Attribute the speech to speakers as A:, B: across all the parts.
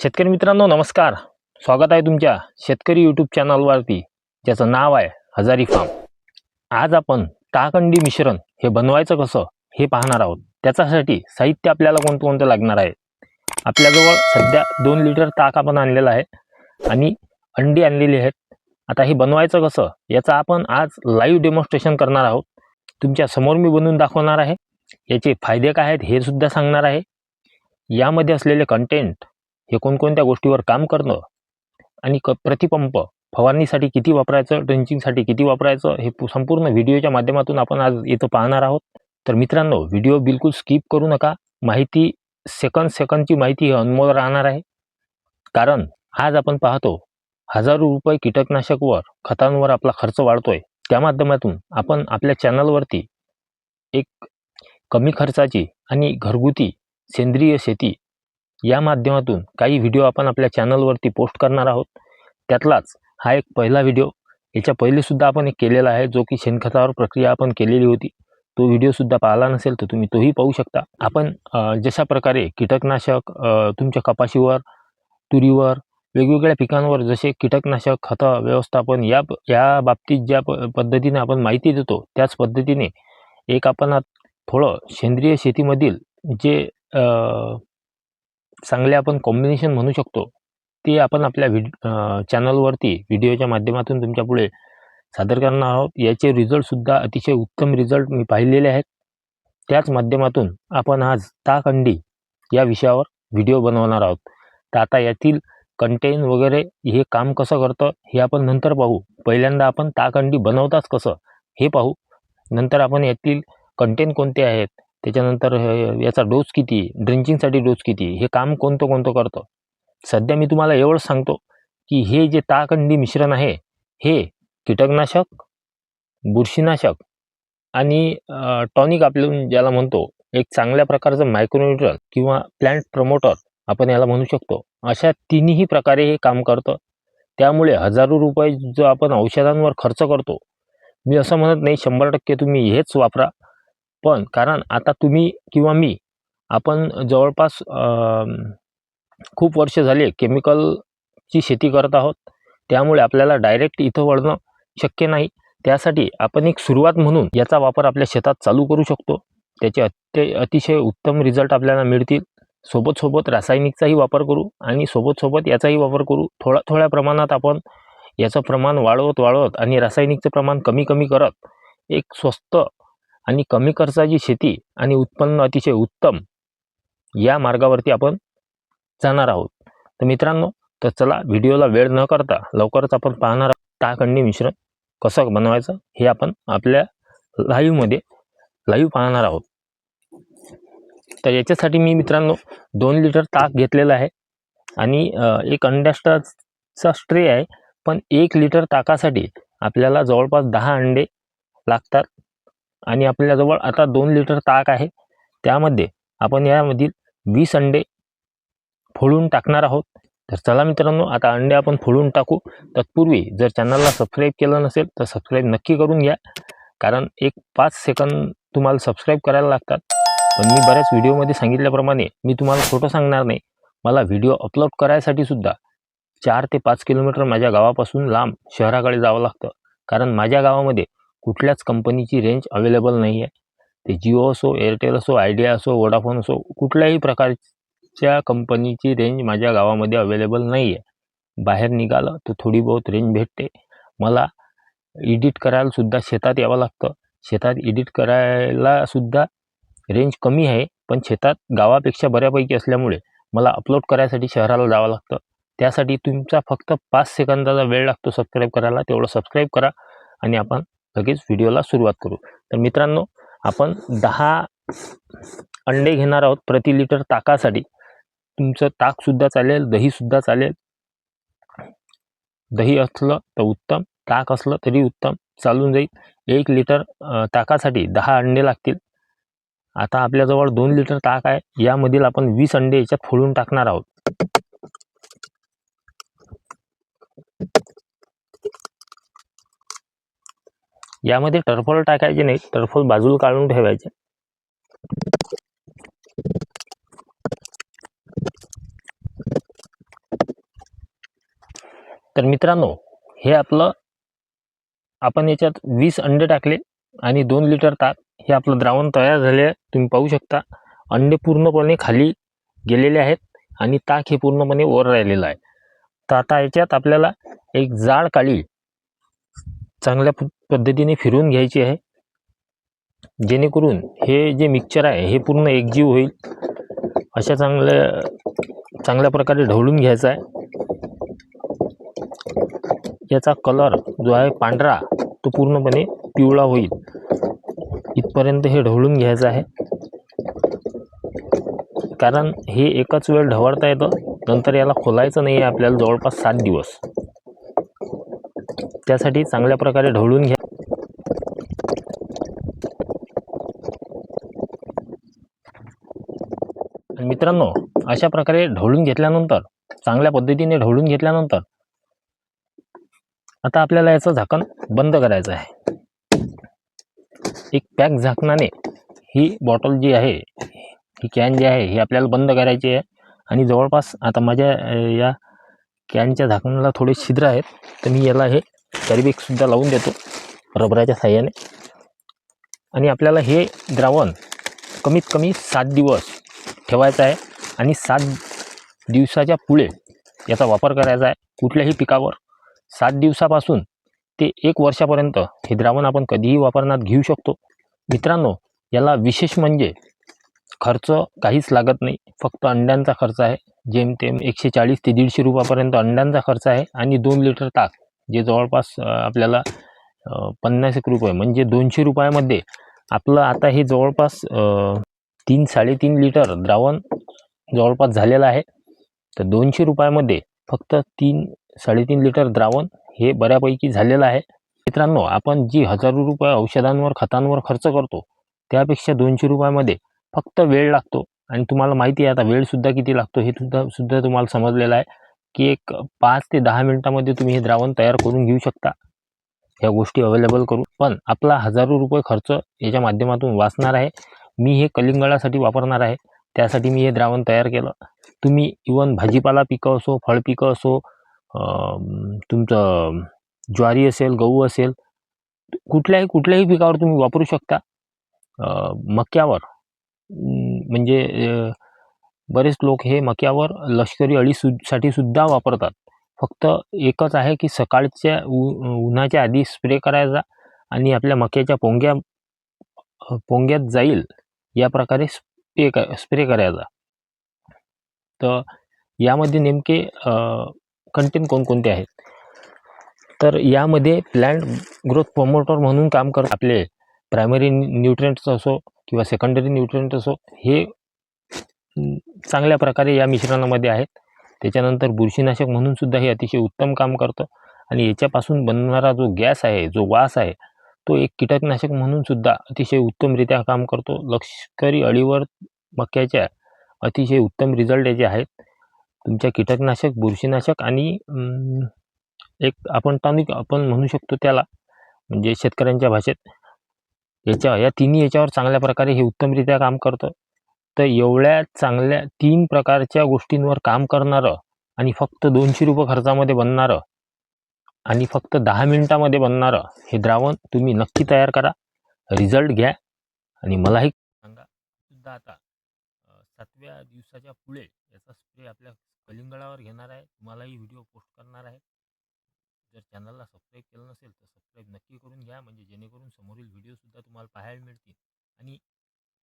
A: शेतकरी मित्रांनो नमस्कार. स्वागत आहे तुमच्या शेतकरी यूट्यूब चॅनलवरती ज्याचं नाव आहे हजारी फार्म आज आपण ताकंडी मिश्रण हे बनवायचं कसं हे पाहणार आहोत. त्याच्यासाठी साहित्य आपल्याला कोणतं कोणतं लागणार आहे? आपल्याजवळ सध्या दोन लिटर ताक आपण आणलेलं आहे आणि अंडी आणलेली आहेत. आता हे बनवायचं कसं याचं आपण आज लाईव्ह डेमॉन्स्ट्रेशन करणार आहोत. तुमच्यासमोर मी बनवून दाखवणार आहे. याचे फायदे काय आहेत हे सुद्धा सांगणार आहे. यामध्ये असलेले कंटेंट हे कोणकोणत्या गोष्टीवर काम करणं आणि क प्रतिपंप फवारणीसाठी किती वापरायचं ड्रिंचिंगसाठी किती वापरायचं हे संपूर्ण व्हिडिओच्या माध्यमातून आपण आज इथं पाहणार आहोत. तर मित्रांनो व्हिडिओ बिलकुल स्किप करू नका. माहिती सेकंद सेकंदची माहिती ही अनमोल राहणार आहे. कारण आज आपण पाहतो हजारो रुपये कीटकनाशकवर खतांवर आपला खर्च वाढतोय. त्या माध्यमातून आपण आपल्या चॅनलवरती एक कमी खर्चाची आणि घरगुती सेंद्रिय शेती या माध्यमातून काही व्हिडिओ आपण आपल्या चॅनलवरती पोस्ट करणार आहोत. त्यातलाच हा एक पहिला व्हिडिओ याच्या पहिले सुद्धा आपण एक केलेला आहे जो की शेणखतावर प्रक्रिया आपण केलेली होती. तो व्हिडिओसुद्धा पाहिला नसेल तर तुम्ही तोही पाहू शकता. आपण जशा प्रकारे कीटकनाशक तुमच्या कपाशीवर तुरीवर वेगवेगळ्या पिकांवर जसे कीटकनाशक खतं व्यवस्थापन या या बाबतीत ज्या प पद्धतीने आपण माहिती देतो त्याच पद्धतीने एक आपण थोडं सेंद्रिय शेतीमधील जे चांगले आपण कॉम्बिनेशन म्हणू शकतो ते आपण आपल्या व्हिड चॅनलवरती व्हिडिओच्या माध्यमातून तुमच्यापुढे सादर करणार आहोत. याचे रिझल्टसुद्धा अतिशय उत्तम रिझल्ट मी पाहिलेले आहेत. त्याच माध्यमातून आपण आज ताक अंडी या विषयावर व्हिडिओ बनवणार आहोत. तर आता यातील कंटेन वगैरे हे काम कसं करतं हे आपण नंतर पाहू. पहिल्यांदा आपण ताक अंडी बनवताच कसं हे पाहू. नंतर आपण यातील कंटेन कोणते आहेत त्याच्यानंतर याचा डोस किती ड्रिंचिंगसाठी डोस किती हे काम कोणतं कोणतं करतं? सध्या मी तुम्हाला एवढंच सांगतो की हे जे ताकंडी मिश्रण आहे हे कीटकनाशक बुरशीनाशक आणि टॉनिक आपण ज्याला म्हणतो एक चांगल्या प्रकारचं मायक्रोन्युट्रल किंवा प्लॅन्ट प्रमोटर आपण याला म्हणू शकतो. अशा तिन्ही प्रकारे हे काम करतं. त्यामुळे हजारो रुपये जो आपण औषधांवर खर्च करतो मी असं म्हणत नाही शंभर टक्के तुम्ही हेच वापरा. पण कारण आता तुम्ही किंवा मी आपण जवळपास खूप वर्ष झाले केमिकलची शेती करत आहोत. त्यामुळे आपल्याला डायरेक्ट इथं वळणं शक्य नाही. त्यासाठी आपण एक सुरुवात म्हणून याचा वापर आपल्या शेतात चालू करू शकतो. त्याचे अत्य अतिशय उत्तम रिझल्ट आपल्याला मिळतील. सोबत सोबत रासायनिकचाही वापर करू आणि सोबत सोबत याचाही वापर करू. थोडा थोड्या प्रमाणात आपण याचं प्रमाण वाढवत वाढवत आणि रासायनिकचं प्रमाण कमी कमी करत एक स्वस्त आणि कमी खर्चाची शेती आणि उत्पन्न अतिशय उत्तम या मार्गावरती आपण जाणार आहोत. तर मित्रांनो तर चला व्हिडिओला वेळ न करता लवकरच आपण पाहणार ताकंडी मिश्रण कसं बनवायचं हे आपण आपल्या लाईव्हमध्ये लाईव्ह पाहणार आहोत. तर याच्यासाठी मी मित्रांनो दोन लिटर ताक घेतलेलं आहे आणि एक अंड्याचा स्ट्रे आहे पण एक लिटर ताकासाठी आपल्याला जवळपास दहा अंडे लागतात. आणि आपल्याजवळ आता दोन लिटर ताक आहे. त्यामध्ये आपण यामधील वीस अंडे फोडून टाकणार आहोत. तर चला मित्रांनो आता अंडे आपण फोडून टाकू. तत्पूर्वी जर चॅनलला सबस्क्राईब केलं नसेल तर सबस्क्राईब नक्की करून घ्या. कारण एक पाच सेकंद तुम्हाला सबस्क्राईब करायला लागतात. पण मी बऱ्याच व्हिडिओमध्ये सांगितल्याप्रमाणे मी तुम्हाला खोटं सांगणार नाही. मला व्हिडिओ अपलोड करायसाठी सुद्धा चार ते पाच किलोमीटर माझ्या गावापासून लांब शहराकडे जावं लागतं. कारण माझ्या गावामध्ये कुठल्याच कंपनीची रेंज अवेलेबल नाही आहे ते जिओ असो एअरटेल असो आयडिया असो वोडाफोन असो कुठल्याही प्रकारच्या कंपनीची रेंज माझ्या गावामध्ये अवेलेबल नाही आहे बाहेर निघालं तर थोडी बहुत रेंज भेटते. मला एडिट करायलासुद्धा शेतात यावं लागतं. शेतात एडिट करायलासुद्धा रेंज कमी आहे पण शेतात गावापेक्षा बऱ्यापैकी असल्यामुळे मला अपलोड करायसाठी शहराला जावं लागतं. त्यासाठी तुमचा फक्त पाच सेकंदाचा वेळ लागतो सबस्क्राईब करायला. तेवढं सबस्क्राईब करा आणि आपण लगेच व्हिडिओला सुरुवात करू. तर मित्रांनो आपण दहा अंडे घेणार आहोत प्रति लिटर ताकासाठी. तुमचं ताकसुद्धा चालेल दहीसुद्धा चालेल. दही असलं तर उत्तम ताक असलं तरी उत्तम चालून जाईल. एक लिटर ताकासाठी दहा अंडे लागतील. आता आपल्याजवळ दोन लिटर ताक आहे यामधील आपण वीस अंडे याच्यात फोडून टाकणार आहोत. यामध्ये टरफल टाकायचे नाही टरफल बाजूला काढून ठेवायचे. तर मित्रांनो हे आपलं आपण याच्यात वीस अंडे टाकले आणि दोन लिटर ताक हे आपलं द्रावण तयार झाले आहे. तुम्ही पाहू शकता अंडे पूर्णपणे खाली गेलेले आहेत आणि ताक हे पूर्णपणे वर राहिलेलं आहे. तर आता याच्यात आपल्याला एक जाड काळी चांगल्या प- पद्धतीने फिरवून घ्यायची आहे. जेणेकरून हे जे मिक्सचर आहे हे पूर्ण एकजीव होईल. अशा चांगल्या चांगल्या प्रकारे ढवळून घ्यायचा आहे. याचा कलर जो आहे पांढरा तो पूर्णपणे पिवळा होईल. इथपर्यंत हे ढवळून घ्यायचं आहे. कारण हे एकाच वेळ ढवळता येतं नंतर याला खोलायचं नाही आहे आपल्याला जवळपास सात दिवस. त्यासाठी चांगल्या प्रकारे ढवळून घ्या. मित्रांनो अशा प्रकारे ढवळून घेतल्यानंतर चांगल्या पद्धतीने ढवळून घेतल्यानंतर आता आपल्याला याचं झाकण बंद करायचं आहे. एक पॅक झाकणाने ही बॉटल जी आहे ही कॅन जी आहे ही आपल्याला बंद करायची आहे. आणि जवळपास आता माझ्या या कॅनच्या झाकणाला थोडे छिद्र आहेत तर मी याला हे कॅरीबॅगसुद्धा लावून देतो रबराच्या साह्याने. आणि आपल्याला हे द्रावण कमीत कमी सात दिवस ठेवायचं आहे आणि सात दिवसाच्या पुढे याचा वापर करायचा आहे कुठल्याही पिकावर. सात दिवसापासून ते एक वर्षापर्यंत हे द्रावण आपण कधीही वापरण्यात घेऊ शकतो. मित्रांनो याला विशेष म्हणजे खर्च काहीच लागत नाही. फक्त अंड्यांचा खर्च आहे. जेमतेम एकशे चाळीस ते दीडशे रुपयापर्यंत अंड्यांचा खर्च आहे आणि दोन लिटर ताक. जे जवळपास आपल्याला पन्नास एक रुपये म्हणजे दोनशे रुपयामध्ये आपलं आता हे जवळपास तीन साडेतीन लिटर द्रावण जवळपास झालेलं आहे. तर दोनशे रुपयामध्ये फक्त तीन साडेतीन लिटर द्रावण हे बऱ्यापैकी झालेलं आहे. मित्रांनो आपण जी हजारो रुपये औषधांवर खतांवर खर्च करतो त्यापेक्षा दोनशे रुपयामध्ये फक्त वेळ लागतो. आणि तुम्हाला माहिती आहे आता वेळसुद्धा किती लागतो हे सुद्धा सुद्धा तुम्हाला समजलेलं आहे. की एक पाच ते दहा मिनिटामध्ये तुम्ही हे द्रावण तयार करून घेऊ शकता. ह्या गोष्टी अवेलेबल करून. पण आपला हजारो रुपये खर्च याच्या माध्यमातून वाचणार आहे. मी हे कलिंगळासाठी वापरणार आहे. त्यासाठी मी हे द्रावण तयार केलं. तुम्ही इवन भाजीपाला पिकं असो फळ पिकं असो तुमचं ज्वारी असेल गहू असेल कुठल्याही कुठल्याही पिकावर तुम्ही वापरू शकता. मक्यावर. म्हणजे बरेच लोक हे मक्यावर लष्करी अळी सु साठी सुद्धा वापरतात. फक्त एकच आहे की सकाळच्या उ उन्हाच्या आधी स्प्रे करायचा आणि आपल्या मक्याच्या पोंग्या पोंग्यात जाईल या प्रकारे स्प्रे क स्प्रे करायचा. तर यामध्ये नेमके कंटेंट कोणकोणते आहेत? तर यामध्ये प्लॅन्ट ग्रोथ प्रमोटर म्हणून काम करत आपले प्रायमरी न्यूट्रिएंट्स असो किंवा सेकंडरी न्यूट्रियंट असो हे चांगल्या प्रकारे या मिश्रणामध्ये आहेत. त्याच्यानंतर बुरशीनाशक म्हणून सुद्धा हे अतिशय उत्तम काम करतं. आणि याच्यापासून बनणारा जो गॅस आहे जो वास आहे तो एक कीटकनाशक म्हणून सुद्धा अतिशय उत्तमरित्या काम करतो. लष्करी अळीवर मक्याच्या अतिशय उत्तम रिझल्ट याचे आहेत. तुमच्या कीटकनाशक बुरशीनाशक आणि एक आपण टॉनिक आपण म्हणू शकतो त्याला म्हणजे शेतकऱ्यांच्या भाषेत याच्या या तिन्ही याच्यावर चांगल्या प्रकारे हे उत्तमरित्या काम करतं. तर एवढ्या चांगल्या तीन प्रकारच्या गोष्टींवर काम करणारं आणि फक्त दोनशे रुपये खर्चामध्ये बनणारं आणि फक्त दहा मिनिटामध्ये बनणारं हे द्रावण तुम्ही नक्की तयार करा. रिझल्ट घ्या आणि मलाही सांगा सुद्धा आता सातव्या दिवसाच्या पुढे याचा स्प्रे आपल्या कलिंगडावर घेणार आहे. तुम्हालाही व्हिडिओ पोस्ट करणार आहे. जर चॅनलला सबस्क्राईब केलं नसेल तर सबस्क्राईब नक्की करून घ्या. म्हणजे जेणेकरून समोरील व्हिडिओसुद्धा तुम्हाला पाहायला मिळतील. आणि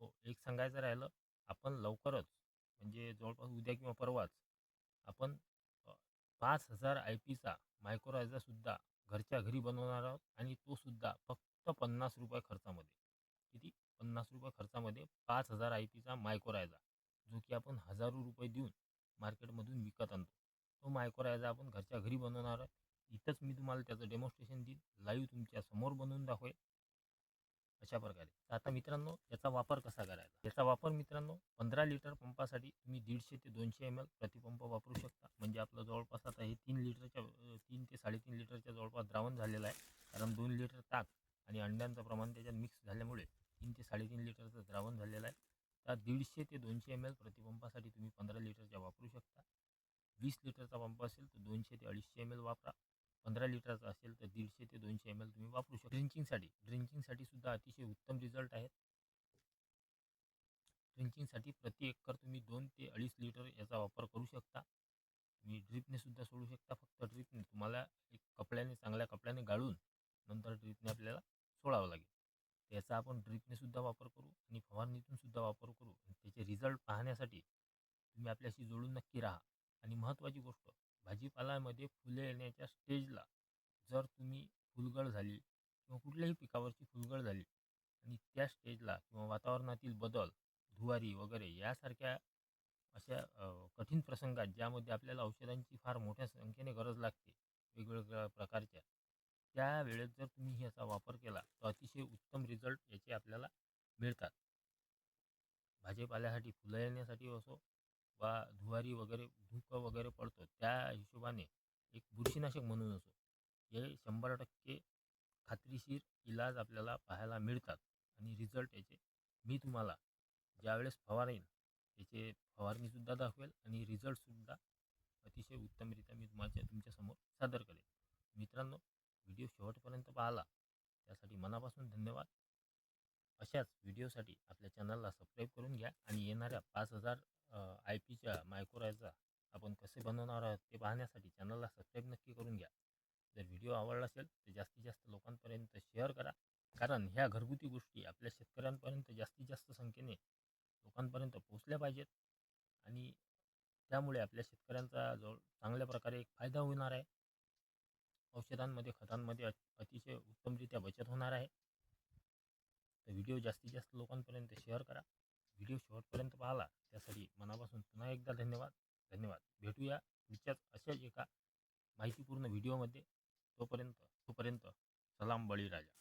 A: हो एक सांगायचं राहिलं आपण लवकरच म्हणजे जवळपास उद्या किंवा परवाच आपण पाच हजार आय पीचा मायक्रोरायझासुद्धा घरच्या घरी बनवणार आहोत आणि तो सुद्धा फक्त पन्नास रुपये खर्चामध्ये. किती? पन्नास रुपये खर्चामध्ये पाच हजार आय पीचा मायक्रोरायझा जो की आपण हजारो रुपये देऊन मार्केटमधून विकत आणतो. तो मायक्रोरायझा आपण घरच्या घरी बनवणार आहोत. इथंच मी तुम्हाला त्याचं डेमॉन्स्ट्रेशन देईन. लाईव्ह तुमच्यासमोर बनवून दाखवेल अशा प्रकारे. आता मित्रांनो याचा वापर कसा करायचा? याचा वापर मित्रांनो पंधरा लिटर पंपासाठी तुम्ही दीडशे ते दोनशे एम एल प्रतिपंप वापरू शकता. म्हणजे आपलं जवळपास आता हे तीन लिटरच्या तीन ते साडेतीन लिटरच्या जवळपास द्रावण झालेलं आहे. कारण दोन लिटर ताक आणि अंड्यांचं प्रमाण त्याच्यात मिक्स झाल्यामुळे तीन ते साडेतीन लिटरचं द्रावण झालेलं आहे. तर दीडशे ते दोनशे एम एल प्रतिपंपासाठी तुम्ही पंधरा लिटरच्या वापरू शकता. वीस लिटरचा पंप असेल तर दोनशे ते अडीचशे एम एल वापरा. पंधरा लिटरचा असेल तर दीडशे ते दोनशे एम एल तुम्ही वापरू शकता. ड्रिंचिंगसाठी ड्रिंकिंगसाठी सुद्धा अतिशय उत्तम रिझल्ट आहेत. ड्रिंचिंगसाठी प्रति एकर तुम्ही दोन ते अडीच लिटर याचा वापर करू शकता. तुम्ही ड्रिपने सुद्धा सोडू शकता. फक्त ड्रिपने तुम्हाला एक कपड्याने चांगल्या कपड्याने गाळून नंतर ड्रिपने आपल्याला सोडावं लागेल. त्याचा आपण ड्रिपने सुद्धा वापर करू आणि फवारणीतून सुद्धा वापर करू. आणि त्याचे रिझल्ट पाहण्यासाठी तुम्ही आपल्याशी जोडून नक्की राहा. आणि महत्त्वाची गोष्ट भाजीपाल्यामध्ये फुले येण्याच्या स्टेजला जर तुम्ही फुलगळ झाली किंवा कुठल्याही पिकावरची फुलगळ झाली आणि त्या स्टेजला किंवा वातावरणातील बदल धुवारी वगैरे यासारख्या अशा कठीण प्रसंगात ज्यामध्ये आपल्याला औषधांची फार मोठ्या संख्येने गरज लागते वेगवेगळ्या प्रकारच्या त्यावेळेस जर तुम्ही ह्याचा वापर केला तर अतिशय उत्तम रिझल्ट याचे आपल्याला मिळतात. भाजीपाल्यासाठी फुलं येण्यासाठी असो वा धुवारी वगैरे धुकं वगैरे पडतो त्या हिशोबाने एक बुरशीनाशक म्हणून असो हे शंभर टक्के खात्रीशीर इलाज आपल्याला पाहायला मिळतात आणि रिझल्ट याचे मी तुम्हाला ज्यावेळेस फवारेन त्याचे फवारणीसुद्धा दाखवेल आणि रिझल्टसुद्धा अतिशय उत्तमरित्या मी तुम्हाला तुमच्यासमोर सादर करेन. मित्रांनो व्हिडिओ शेवटपर्यंत पाहिला त्यासाठी मनापासून धन्यवाद. अशाच व्हिडिओसाठी आपल्या चॅनलला सबस्क्राईब करून घ्या आणि येणाऱ्या पाच हजार आय पीच्या मायक्रोरायचा आपण कसे बनवणार आहोत ते पाहण्यासाठी चॅनलला सबस्क्राईब नक्की करून घ्या. जर व्हिडिओ आवडला असेल तर जास्तीत जास्त लोकांपर्यंत शेअर करा. कारण ह्या घरगुती गोष्टी आपल्या शेतकऱ्यांपर्यंत जास्तीत जास्त संख्येने लोकांपर्यंत पोहोचल्या पाहिजेत. आणि त्यामुळे आपल्या शेतकऱ्यांचा जवळ चांगल्या प्रकारे एक फायदा होणार आहे. औषधांमध्ये खतांमध्ये अतिशय उत्तमरित्या बचत होणार आहे. तर व्हिडिओ जास्तीत जास्त लोकांपर्यंत शेअर करा. व्हिडिओ शेवटपर्यंत पाहिला. त्यासाठी मनापासून पुन्हा एकदा धन्यवाद. धन्यवाद. भेटूया. विचार अशाच एका माहितीपूर्ण व्हिडिओमध्ये. तोपर्यंत तोपर्यंत सलाम बळीराजा.